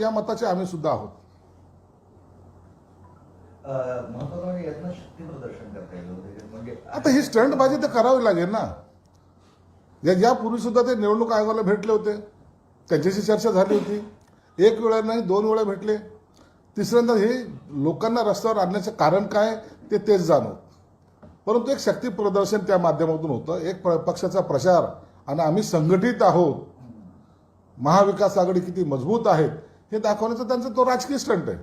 या मताचे आम्ही सुद्धा आहोत. म्हणजे म्हणजे आता ही स्टंटबाजी तर करावी लागेल ना. या यापूर्वी सुद्धा ते निवडणूक आयोगाला भेटले होते. त्यांच्याशी चर्चा झाली होती. एक वेळा नाही दोन वेळा भेटले. तिसऱ्यांदा हे लोकांना रस्त्यावर आणण्याचं कारण काय ते तेच जाणव परंतु एक शक्ती प्रदर्शन त्या माध्यमातून होतं. एक पक्षाचा प्रचार. आणि आम्ही संघटित आहोत. महाविकास आघाडी किती मजबूत आहेत. हे दाखवण्याचा त्यांचा तो राजकीय स्टंट आहे.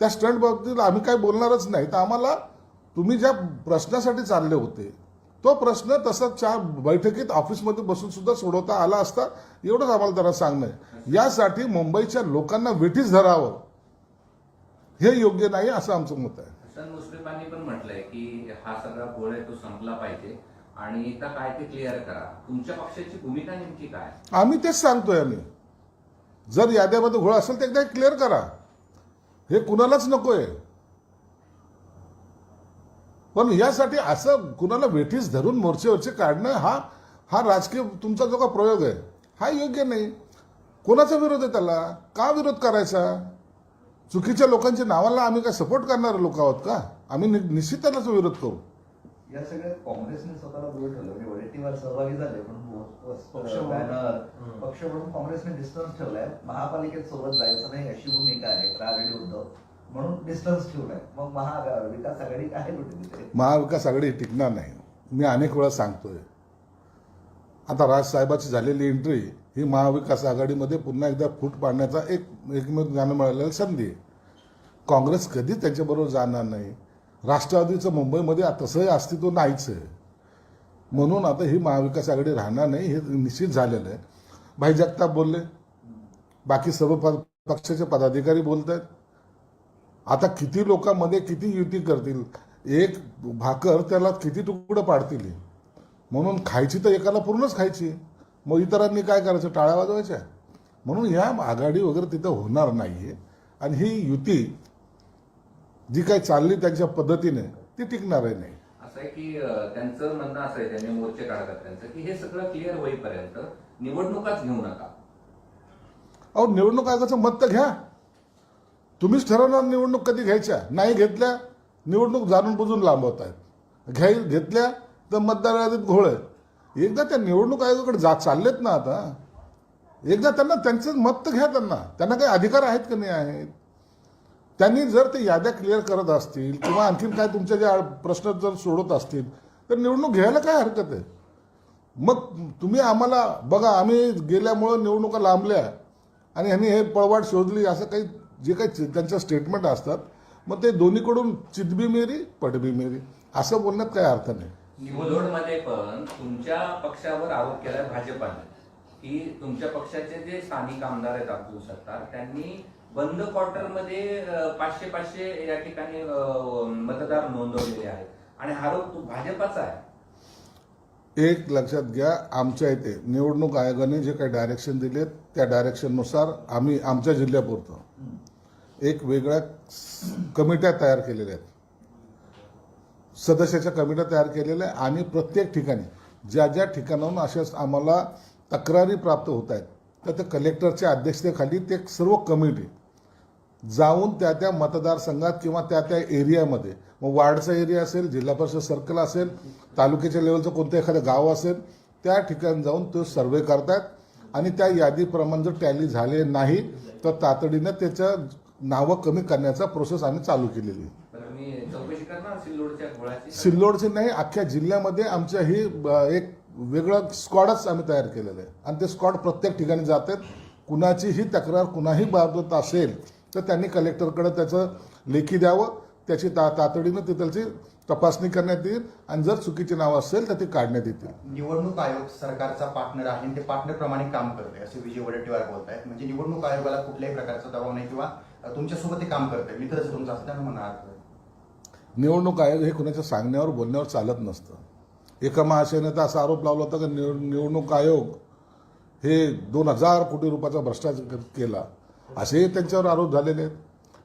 त्या स्टंट बाबतीत आम्ही काय बोलणारच नाही. तर आम्हाला तुम्ही ज्या प्रश्नासाठी चालले होते तो प्रश्न तसा त्या बैठकीत ऑफिसमध्ये बसून सुद्धा सोडवता आला असता एवढंच आम्हाला त्यांना सांगणं आहे. यासाठी मुंबईच्या लोकांना वेठीच धरावं. हे योग्य नाही असं आमचं मत आहे. हसन मुश्रीफांनी पण म्हटलंय की हा सगळा गोळ आहे तो संपला पाहिजे. आणि काय ते क्लिअर करा. तुमच्या पक्षाची भूमिका नेमकी काय? आम्ही तेच सांगतोय आम्ही. जर याद्यामध्ये घोळ असेल तर एकदा क्लिअर करा. हे कुणालाच नको आहे पण यासाठी असं कुणाला वेठीस धरून मोर्चेवरचे काढणं हा हा राजकीय तुमचा जो का प्रयोग आहे हा योग्य नाही. कोणाचा विरोध आहे त्याला? का विरोध करायचा? चुकीच्या लोकांच्या नावाला आम्ही काय सपोर्ट करणारे लोक आहोत का? आम्ही नि- निश्चित त्यालाच विरोध करू. या सगळ्यात काँग्रेसने स्वतःला दूर ठेवलं. म्हणजे वडेट्टीवार सहभागी झाले पण पक्ष म्हणून. बॅनर. पक्ष म्हणून काँग्रेसने डिस्टन्स ठेवलाय. महापालिकेत सोबत जायचं नाही अशी भूमिका आहे राजडी उद्धव म्हणून डिस्टन्स ठेवलाय. मग महाविकास आघाडी काय कुठे महाविकास आघाडी टिकणार नाही. मी अनेक वेळा सांगतोय. आता राजसाहेबाची झालेली एंट्री ही महाविकास आघाडीमध्ये पुन्हा एकदा फूट पाडण्याचा एक एकमेव ज्ञान मिळालेली संधी आहे. काँग्रेस कधीच त्यांच्याबरोबर जाणार नाही? राष्ट्रवादीचं मुंबईमध्ये तसंही अस्तित्व नाहीच आहे. म्हणून आता ही महाविकास आघाडी राहणार नाही हे निश्चित झालेलं आहे. भाई जगताप बोलले. बाकी सर्व प- पक्षाचे पदाधिकारी बोलत आहेत आता किती लोकांमध्ये किती युती करतील? एक भाकर त्याला किती तुकडं पाडतील? म्हणून खायची तर एकाला पूर्णच खायची. मग इतरांनी काय करायचं? टाळ्या वाजवायच्या. म्हणून ह्या आघाडी वगैरे तिथं होणार नाही आहे आणि ही युती जी काही चालली त्यांच्या पद्धतीने ती टिकणार आहे नाही. असं आहे की त्यांचं म्हणणं असं आहे त्यांनी मोर्चे काढतात त्यांचं की हे सगळं क्लिअर होईपर्यंत निवडणुकाच घेऊ नका. अहो निवडणूक आयोगाचं मत तर घ्या. तुम्हीच ठरवणार निवडणूक कधी घ्यायच्या. नाही घेतल्या निवडणूक जाणून बुजून लांबवत आहेत. घ्याय घेतल्या तर मतदार यादीत घोळ आहे एकदा त्या निवडणूक आयोगाकडे जा चाललेत ना आता. एकदा त्यांना त्यांचं मत तर घ्या त्यांना. त्यांना काही अधिकार आहेत का नाही आहेत? त्यांनी जर ते याद्या क्लिअर करत असतील किंवा आणखीन काय तुमचे जे प्रश्न जर सोडत असतील तर निवडणूक घ्यायला काय हरकत आहे? मग तुम्ही आम्हाला बघा आम्ही गेल्यामुळं निवडणुका लांबल्या आणि ह्यांनी हे पळवाट शोधली असं काही जे काही त्यांच्या स्टेटमेंट असतात मग ते दोन्हीकडून चितबी मेरी पटबी मेरी असं बोलण्यात काही अर्थ नाही. निवडणुकीमध्ये पण तुमच्या पक्षावर आरोप केलाय भाजपाने की तुमच्या पक्षाचे जे स्थानिक आमदार आहेत अब्दुल सत्तार त्यांनी बंद क्वार्टरमध्ये पाचशे पाचशे या ठिकाणी मतदार नोंदवलेले आहेत. आणि हा रोग भाजपाचा आहे. एक लक्षात घ्या आमच्या इथे निवडणूक आयोगाने जे काही डायरेक्शन दिलेत त्या डायरेक्शननुसार आम्ही आमच्या जिल्ह्यापुरतं एक वेगळ्या कमिट्या तयार केलेल्या आहेत. सदस्याच्या कमिट्या तयार केलेल्या आहेत आणि प्रत्येक ठिकाणी ज्या ज्या ठिकाणाहून अशा आम्हाला तक्रारी प्राप्त होत आहेत तर त्या कलेक्टरच्या अध्यक्षतेखाली ते सर्व कमिटी जाऊन त्या त्या मतदारसंघात किंवा त्या त्या एरियामध्ये मग वार्डचा एरिया असेल जिल्हा परिषद सर्कल असेल तालुक्याच्या लेवलचं कोणतं एखादं गाव असेल त्या ठिकाणी जाऊन तो सर्वे करतायत आणि त्या यादीप्रमाणे जर टॅली झाले नाही तर तातडीनं त्याचं नावं कमी करण्याचा प्रोसेस आम्ही चालू केलेली आहे. सिल्लोडचे नाही अख्ख्या जिल्ह्यामध्ये आमच्या ही एक वेगळं स्क्वॉडच आम्ही तयार केलेलं आहे. आणि ते स्क्वॉड प्रत्येक ठिकाणी जातात. कुणाचीही तक्रार कुणाही बाबत असेल तर त्यांनी कलेक्टरकडे त्याचं लेखी द्यावं त्याची ता तातडीनं ते त्याची तपासणी करण्यात येईल आणि जर चुकीची नावं असेल तर ती काढण्यात येतील. निवडणूक आयोग सरकारचा पार्टनर आहे आणि ते पार्टनर प्रमाणे काम करते असे विजय वडेट्टीवार बोलत आहेत म्हणजे निवडणूक आयोगाला कुठल्याही प्रकारचा दबाव नाही किंवा तुमच्यासोबत ते काम करते मित्रच तुमचं असं त्यांना म्हणा निवडणूक आयोग हे कुणाच्या सांगण्यावर बोलण्यावर चालत नसतं. एका महाशयाने तर असा आरोप लावला होता की निव- निवडणूक आयोग हे दोन हजार कोटी रुपयाचा भ्रष्टाचार केला. असेही त्यांच्यावर आरोप झालेले आहेत.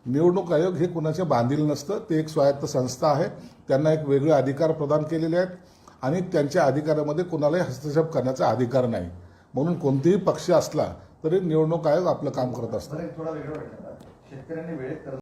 निवडणूक आयोग हे कुणाच्या बांधील नसतं ते एक स्वायत्त संस्था आहे. त्यांना एक वेगळे अधिकार प्रदान केलेले आहेत आणि त्यांच्या अधिकारामध्ये कुणालाही हस्तक्षेप करण्याचा अधिकार नाही. म्हणून कोणतेही पक्ष असला तरी निवडणूक आयोग आपलं काम करत असतं.